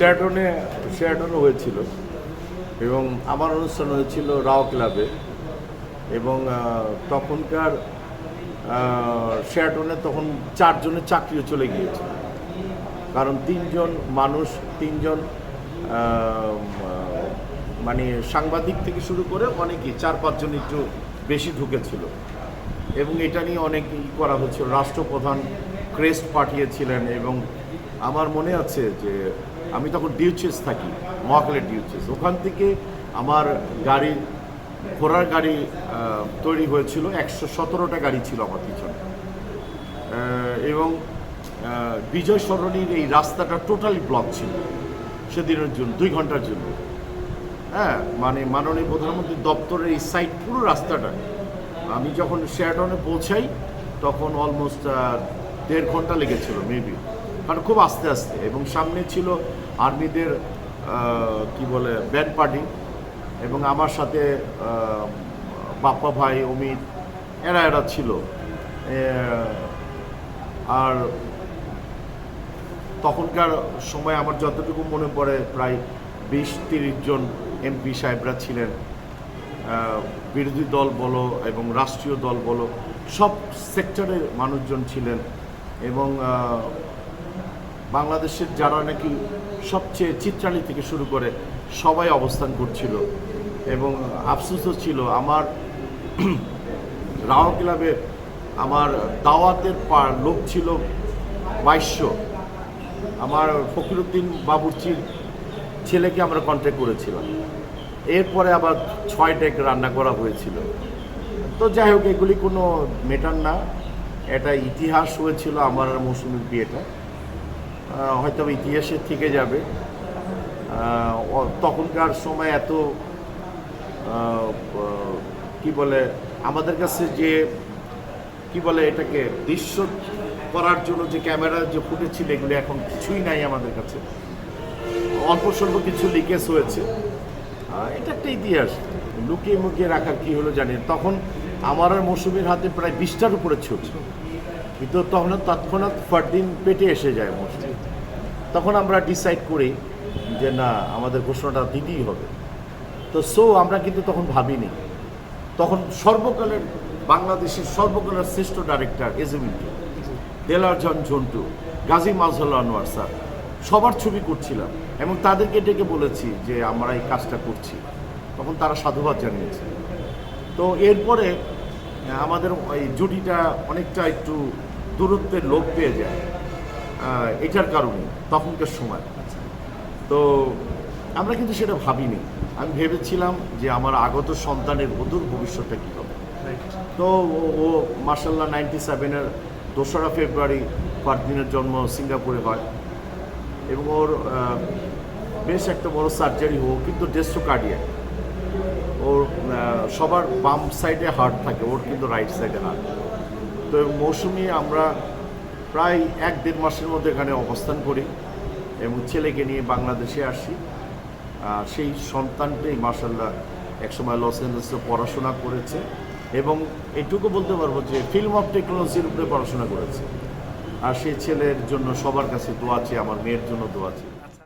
শেয়াটনে শেয়াটনে হয়েছিল এবং আমার অনুষ্ঠান হয়েছিল রাও ক্লাবে এবং তখনকার শেয়াটনে তখন চারজনের চাকরিও চলে গিয়েছিল কারণ তিনজন মানুষ, তিনজন মানে সাংবাদিক থেকে শুরু করে অনেকেই চার পাঁচজন একটু বেশি ঢুকেছিল এবং এটা নিয়ে অনেক করা হচ্ছিল। রাষ্ট্রপ্রধান ক্রেস্ট পাঠিয়েছিলেন এবং আমার মনে আছে যে আমি তখন ডিউচেস থাকি, মহাকালের ডিউচেস। ওখান থেকে আমার গাড়ি, ঘোড়ার গাড়ি তৈরি হয়েছিল, একশো সতেরোটা গাড়ি ছিল আমার পিছনে। এবং বিজয় সরণির এই রাস্তাটা টোটালি ব্লক ছিল, সেদিনের জন্য, দুই ঘণ্টার জন্য। হ্যাঁ মানে মাননীয় প্রধানমন্ত্রী দপ্তরের এই সাইড পুরো রাস্তাটা। আমি যখন শেয়ারটনে পৌঁছাই, তখন অলমোস্ট দেড় ঘণ্টা লেগেছিল মেবি কারণ খুব আস্তে আস্তে। এবং সামনে ছিল আর্মিদের কি বলে, ব্যান্ড পার্টি। এবং আমার সাথে বাপ্পা ভাই, অমিত, এরা এরা ছিল। আর তখনকার সময় আমার যতটুকু মনে পড়ে, প্রায় বিশ তিরিশ জন এমপি সাহেবরা ছিলেন। বিরোধী দল বলো এবং রাষ্ট্রীয় দল বলো, সব সেক্টরের মানুষজন ছিলেন। এবং বাংলাদেশের যারা নাকি সবচেয়ে চিত্রালী থেকে শুরু করে সবাই অবস্থান করছিল। এবং আফসোসও ছিল, আমার রাও ক্লাবে আমার দাওয়াতের পা- লোক ছিল বাইশশো। আমার ফকিরুদ্দিন বাবুর্চির ছেলেকে আমরা কন্ট্যাক্ট করেছিলাম। এরপরে আবার ছয় ডেক রান্না করা হয়েছিল। তো যাই হোক, এগুলি কোনো মেটার না। এটা ইতিহাস হয়েছিল আমার মৌসুমীর বিয়েটা। হয়তো ইতিহাসে থেকে যাবে। তখনকার সময় এত কি বলে, আমাদের কাছে যে, কি বলে এটাকে, দৃশ্য করার জন্য যে ক্যামেরা, যে ফুটেজ ছিল, এগুলো এখন কিছুই নাই আমাদের কাছে। অল্প স্বল্প কিছু লিকেজ হয়েছে। এটা একটা ইতিহাস। লুকিয়ে মুকিয়ে রাখার কি হলো জানি তখন আমার আর মৌসুমীর হাতে প্রায় বিশটার উপরে ছবি। কিন্তু তখন তৎক্ষণাৎ ফারদিন পেটে এসে যায় মৌসুমি। তখন আমরা ডিসাইড করি যে না, আমাদের ঘোষণাটা দিতেই হবে। তো সো আমরা কিন্তু তখন ভাবিনি। তখন সর্বকালের বাংলাদেশের সর্বকালের শ্রেষ্ঠ ডাইরেক্টর এজেমিন্টি দেলার জন ঝন্টু, গাজী মাজহাল আনোয়ার স্যার, সবার ছবি করছিলাম এবং তাদেরকে ডেকে বলেছি যে, আমরা এই কাজটা করছি। তখন তারা সাধুবাদ জানিয়েছে। তো এরপরে, আমাদের এই জুটিটা অনেকটা একটু দূরত্বের লোক পেয়ে যায়। এটার কারণে তখনকার সময়। তো আমরা কিন্তু সেটা ভাবিনি। আমি ভেবেছিলাম যে আমার আগত সন্তানের অদূর ভবিষ্যৎটা কী হবে। তো ও- মার্শাল্লাহ নাইনটি সেভেনের দোসরা ফেব্রুয়ারি ফারদিনের জন্ম সিঙ্গাপুরে হয়। এবং ওর বেশ একটা বড় সার্জারি হোক কিন্তু ডেস্ট্রোকার্ডিয়া ওর সবার বাম সাইডে হার্ট থাকে ওর কিন্তু রাইট সাইডে হার্ট তো মৌসুমি আমরা প্রায় এক দেড় মাসের মধ্যে এখানে অবস্থান করি এবং ছেলেকে নিয়ে বাংলাদেশে আসি। আর সেই সন্তানটাই মার্শাল্লাহ একসময় লস অ্যাঞ্জেলেসে পড়াশোনা করেছে এবং এটুকু বলতে পারব যে ফিল্ম অফ টেকনোলজির উপরে পড়াশোনা করেছে। আর সেই ছেলের জন্য সবার কাছে দোয়া আছে আমার মেয়ের জন্য দোয়া আছে